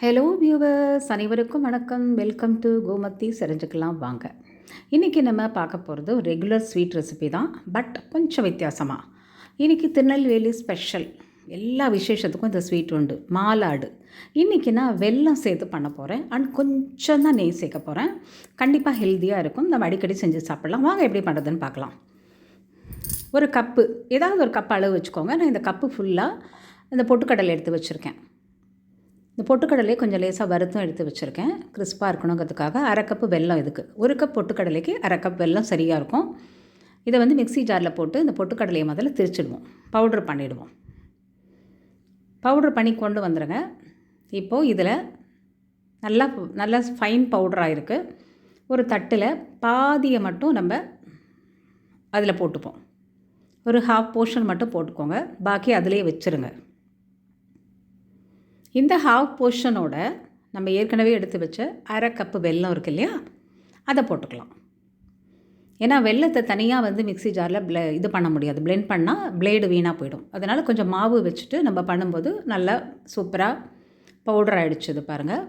Hello viewers அனைவருக்கும் வணக்கம். Welcome to கோமத்தி செரிஞ்சுக்கலாம் வாங்க. இன்றைக்கி நம்ம பார்க்க போகிறது ஒரு ரெகுலர் ஸ்வீட் ரெசிபி தான். பட் கொஞ்சம் வித்தியாசமாக இன்றைக்கி திருநெல்வேலி ஸ்பெஷல் எல்லா விசேஷத்துக்கும் இந்த ஸ்வீட் உண்டு. மாலாடு. இன்றைக்கி நான் வெல்லம் சேர்த்து பண்ண போகிறேன் அண்ட் கொஞ்சம் தான் நெய் சேர்க்க போகிறேன் கண்டிப்பாக ஹெல்த்தியாக இருக்கும். நம்ம அடிக்கடி செஞ்சு சாப்பிட்லாம். வாங்க எப்படி பண்ணுறதுன்னு பார்க்கலாம். ஒரு கப்பு. ஏதாவது ஒரு கப் அளவு வச்சுக்கோங்க. நான் இந்த கப்பு ஃபுல்லாக இந்த பொட்டுக்கடலை எடுத்து வச்சுருக்கேன். இந்த பொட்டுக்கடலையே கொஞ்சம் லேசாக வறுத்தும் எடுத்து வச்சுருக்கேன். கிறிஸ்பாக இருக்கணுங்கிறதுக்காக அரை கப்பு வெல்லம் இதுக்கு. ஒரு கப் பொட்டுக்கடலைக்கு அரை கப் வெல்லம் சரியாக இருக்கும். இதை வந்து மிக்சி ஜாரில் போட்டு இந்த பொட்டுக்கடலையை முதல்ல திரிச்சிடுவோம். பவுட்ரு பண்ணிவிடுவோம் பவுட்ரு பண்ணி கொண்டு வந்துடுங்க இப்போது இதில் நல்லா நல்லா ஃபைன் பவுடராக இருக்குது ஒரு தட்டில் பாதியை மட்டும் நம்ம அதில் போட்டுப்போம். ஒரு ஹாஃப் போர்ஷன் மட்டும் போட்டுக்கோங்க. பாக்கி அதிலே வச்சுருங்க. இந்த ஹாஃப் போர்ஷனோட நம்ம ஏற்கனவே எடுத்து வச்ச அரை கப்பு வெல்லம் இருக்கு இல்லையா? அதை போட்டுக்கலாம். ஏன்னா வெள்ளத்தை தனியாக வந்து மிக்சி ஜாரில் ப்ளே இது பண்ண முடியாது. பிளெண்ட் பண்ணால் பிளேடு வீணாக போயிடும். அதனால் கொஞ்சம் மாவு வச்சுட்டு நம்ம பண்ணும்போது நல்லா சூப்பராக பவுடர் ஆகிடுச்சு இது பாருங்கள்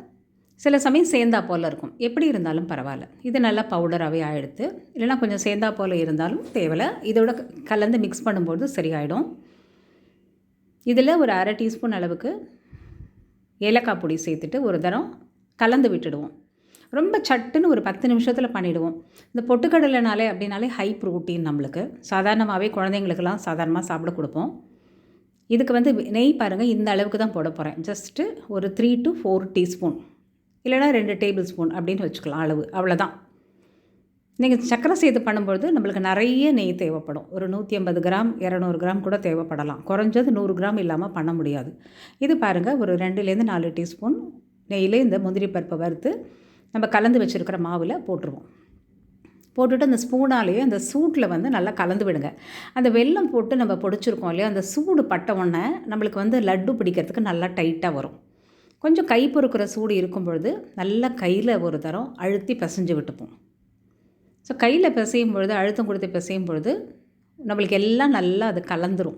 சில சமயம் சேந்தா போல் இருக்கும். எப்படி இருந்தாலும் பரவாயில்ல. இது நல்லா பவுடராகவே ஆகிடுது இல்லைனா கொஞ்சம் சேந்தா போல் இருந்தாலும் தேவையில்லை. இதோட கலந்து மிக்ஸ் பண்ணும்போது சரியாயிடும். இதில் ஒரு அரை டீஸ்பூன் அளவுக்கு ஏலக்காய் பொடி சேர்த்துட்டு ஒரு தரம் கலந்து விட்டுடுவோம். ரொம்ப சட்டுன்னு ஒரு பத்து நிமிஷத்தில் பண்ணிவிடுவோம் இந்த பொட்டுக்கடலைனாலே அப்படின்னாலே ஹை ப்ரோட்டீன் நம்மளுக்கு. சாதாரணமாகவே குழந்தைங்களுக்கெல்லாம் சாதாரணமாக சாப்பிட கொடுப்போம். இதுக்கு வந்து நெய் பாருங்கள் இந்த அளவுக்கு தான் போட போகிறேன் ஜஸ்ட்டு ஒரு த்ரீ டு ஃபோர் டீஸ்பூன் இல்லைனா ரெண்டு டேபிள் ஸ்பூன் அப்படின்னு வச்சுக்கலாம் அளவு. அவ்வளோதான் நீங்கள் சக்கரை சேர்த்து பண்ணும்பொழுது நம்மளுக்கு நிறைய நெய் தேவைப்படும். ஒரு நூற்றி ஐம்பது கிராம் இரநூறு கிராம் கூட தேவைப்படலாம். குறைஞ்சது நூறு கிராம் இல்லாமல் பண்ண முடியாது. இது பாருங்கள் ஒரு ரெண்டுலேருந்து நாலு டீஸ்பூன் நெய்யில் இந்த முந்திரி பருப்பை வறுத்து நம்ம கலந்து வச்சுருக்கிற மாவில் போட்டுருவோம். போட்டுட்டு அந்த ஸ்பூனாலேயே அந்த சூட்டில் வந்து நல்லா கலந்து விடுங்க. அந்த வெல்லம் போட்டு நம்ம பொடிச்சிருக்கோம் இல்லையா அந்த சூடு பட்ட உடனே நம்மளுக்கு வந்து லட்டு பிடிக்கிறதுக்கு நல்லா டைட்டாக வரும். கொஞ்சம் கை பொறுக்கிற சூடு இருக்கும் பொழுது நல்லா கையில் ஒரு தரம் அழுத்தி பிசைஞ்சு விட்டுப்போம். ஸோ கையில் பிசையும் பொழுது அழுத்தம் கொடுத்து பிசையும் பொழுது நம்மளுக்கு எல்லாம் நல்லா அது கலந்துரும்.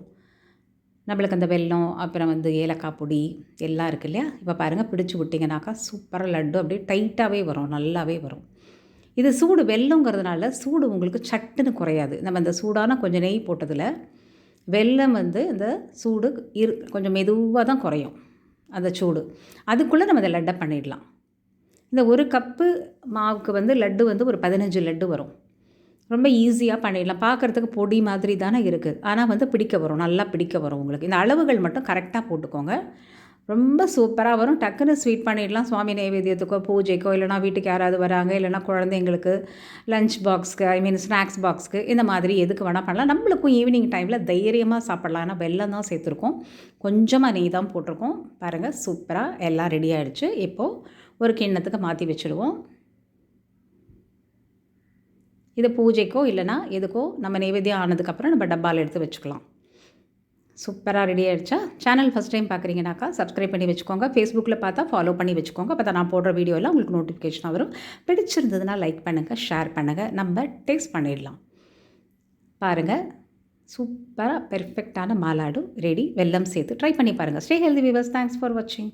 நம்மளுக்கு அந்த வெல்லம் அப்புறம் வந்து ஏலக்காய் பொடி எல்லாம் இருக்கு இல்லையா? இப்போ பாருங்கள் பிடிச்சி விட்டிங்கனாக்கா சூப்பராக லட்டு அப்படியே டைட்டாகவே வரும் நல்லாவே வரும். இது சூடு வெல்லங்கிறதுனால சூடு உங்களுக்கு சட்டுன்னு குறையாது. நம்ம அந்த சூடான கொஞ்சம் நெய் போட்டதில் வெல்லம் வந்து இந்த சூடு இரு கொஞ்சம் மெதுவாக தான் குறையும் அந்த சூடு. அதுக்குள்ளே நம்ம அதை லட்டை பண்ணிடலாம். இந்த ஒரு கப்பு மாவுக்கு வந்து லட்டு வந்து ஒரு பதினஞ்சு லட்டு வரும். ரொம்ப ஈஸியாக பண்ணிடலாம். பார்க்குறதுக்கு பொடி மாதிரி தானே இருக்குது ஆனால் வந்து பிடிக்க வரும். நல்லா பிடிக்க வரும் உங்களுக்கு. இந்த அளவுகள் மட்டும் கரெக்டாக போட்டுக்கோங்க. ரொம்ப சூப்பராக வரும். டக்குன்னு ஸ்வீட் பண்ணிடலாம். சுவாமி நைவேத்தியத்துக்கோ பூஜைக்கோ இல்லைனா வீட்டுக்கு யாராவது வராங்க இல்லைனா குழந்தைங்களுக்கு லஞ்ச் பாக்ஸ்க்கு ஐ மீன் ஸ்நாக்ஸ் பாக்ஸ்க்கு இந்த மாதிரி எதுக்கு வேணால் பண்ணலாம். நம்மளுக்கும் ஈவினிங் டைமில் தைரியமாக சாப்பிட்லாம். ஆனால் வெள்ளம் தான் சேர்த்துருக்கோம். கொஞ்சமாக நெய் தான் போட்டிருக்கோம். பாருங்கள் சூப்பராக எல்லாம் ரெடி ஆகிடுச்சு இப்போது ஒரு கிண்ணத்துக்கு மாற்றி வச்சுடுவோம். இது பூஜைக்கோ இல்லைனா எதுக்கோ நம்ம நைவேத்தியம் ஆனதுக்கப்புறம் நம்ம டப்பாவில் எடுத்து வச்சுக்கலாம். சூப்பராக ரெடி ஆகிடுச்சா சேனல் ஃபஸ்ட் டைம் பார்க்குறீங்கனாக்கா சப்ஸ்கிரைப் பண்ணி வச்சுக்கோங்க. ஃபேஸ்புக்கில் பார்த்தா ஃபாலோ பண்ணி வச்சுக்கோங்க. அப்போ நான் போடுற வீடியோலாம் உங்களுக்கு நோட்டிஃபிகேஷன் வரும். பிடிச்சிருந்ததுன்னா லைக் பண்ணுங்கள் ஷேர் பண்ணுங்கள் நம்ம டேஸ்ட் பண்ணிடலாம். பாருங்கள் சூப்பராக பெர்ஃபெக்டான மாலாடு ரெடி வெல்லம் சேர்த்து ட்ரை பண்ணி பாருங்கள் stay healthy viewers thanks for வாட்சிங்